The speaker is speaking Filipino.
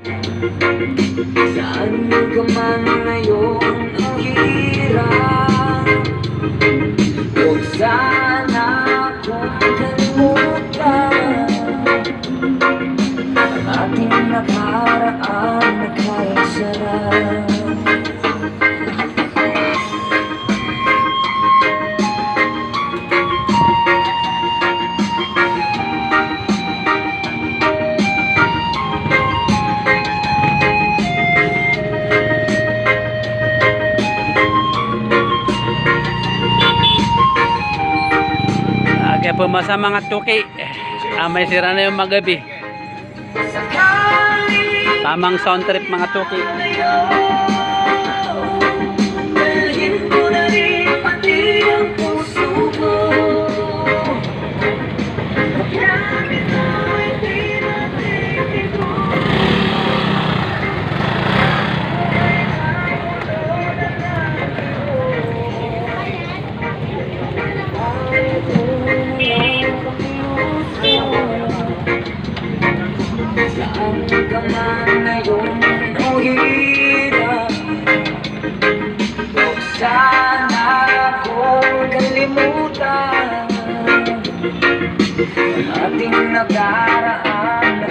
Saan ka man ngayon ang hirap Huwag sana akong kalimutan Ang ating nakaraan na kay sarap Aga po sa mga tuki. Ah, may sira na yung magabi. Tamang sound trip mga tuki. Saan ka man ngayon o hirap Huwag sana akong kalimutan Ang ating nakaraan